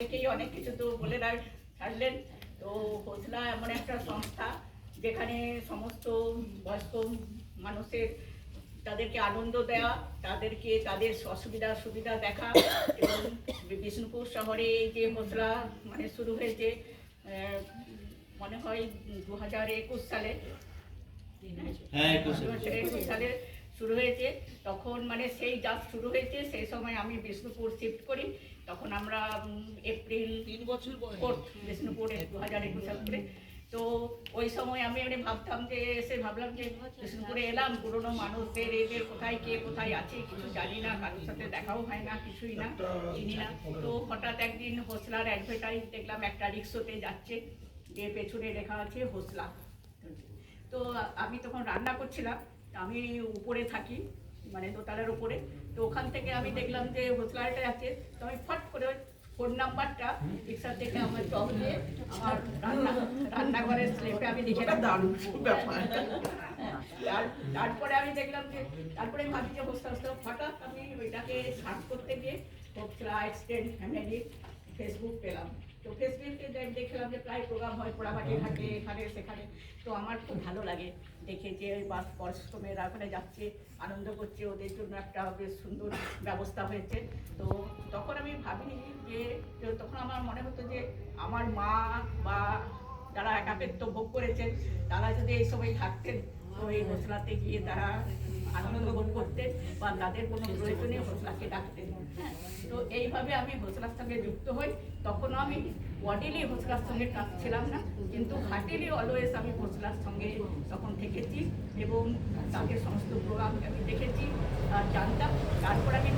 থেকেই অনেক কিছু তো বলে ছাড়লেন। তো হোসলা এমন একটা সংস্থা যেখানে সমস্ত বয়স্ক মানুষের তাদেরকে আনন্দ দেওয়া তাদেরকে তাদের অসুবিধা সুবিধা দেখা এবং বিষ্ণুপুর শহরে এই যে হোসলা মানে শুরু হয়েছে মনে হয় দু হাজার একুশ সালে। হ্যাঁ, একুশ সালে শুরু হয়েছে। তখন মানে সেই জাত শুরু হয়েছে সেই সময় আমি বিষ্ণুপুর শিফট করি। তখন আমরা এপ্রিল তিন বছর কোর্ট বিষ্ণুপুরে দু হাজার একুশ সাল করে। তো ওই সময় আমি মানে ভাবতাম যে এসে ভাবলাম যে বিষ্ণুপুরে এলাম। পুরোনো মানুষদের এদের কোথায় কে কোথায় আছে কিছু জানি না কারোর সাথে দেখাও হয় না কিছুই না চিনি না। তো হঠাৎ একদিন হোসলার অ্যাডভার্টাইজ দেখলাম একটা রিক্সোতে যাচ্ছে। যে পেছনে লেখা আছে হোসলা। তো আমি তখন রান্না করছিলাম। আমি উপরে থাকি মানে দোতলার উপরে তো ওখান থেকে আমি দেখলাম যে হোসলাটা আছে তো আমি ফট করে ফোন নাম্বারটা রিক্সা থেকে আমার দিয়ে আমার রান্না রান্নাঘরের স্লেপে আমি লিখে দারুণ ব্যাপার। তারপরে আমি দেখলাম যে তারপরে ভাবি যে হোস্টেল হোস্টেল হঠাৎ আমি ওইটাকে সার্চ করতে গিয়ে হোস্টেল এক্সটেন্ড ফ্যামিলি ফেসবুক পেলাম। তো ফেসবুকে দেখলাম যে প্রায় প্রোগ্রাম হয় পোড়ামাটি ঘাটে এখানে সেখানে। তো আমার খুব ভালো লাগে দেখে যে ওই বাস পরিশ্রমেরা ওখানে যাচ্ছে আনন্দ করছে ওদের জন্য একটা বেশ সুন্দর ব্যবস্থা হয়েছে। তো তখন আমি ভাবিনি যে তখন আমার মনে হতো যে আমার মা বা যারা একাকিত্ব ভোগ করেছেন তারা যদি এই সময় থাকতেন তো এই হোসলাতে গিয়ে তারা আনন্দ বা তাদের কোনো প্রয়োজনে হোসলাকে ডাকতেন হ্যাঁ তো এইভাবে আমি হোসলার সঙ্গে যুক্ত হই। তখনও আমি ওয়ার্ডেলি হোসলার সঙ্গে ডাকছিলাম ছিলাম না কিন্তু হাটেলি অলওয়েজ আমি হোসলার সঙ্গে তখন থেকেছি এবং তাদের সমস্ত প্রোগ্রাম আমি দেখেছি আর জানতাম। তারপর আমি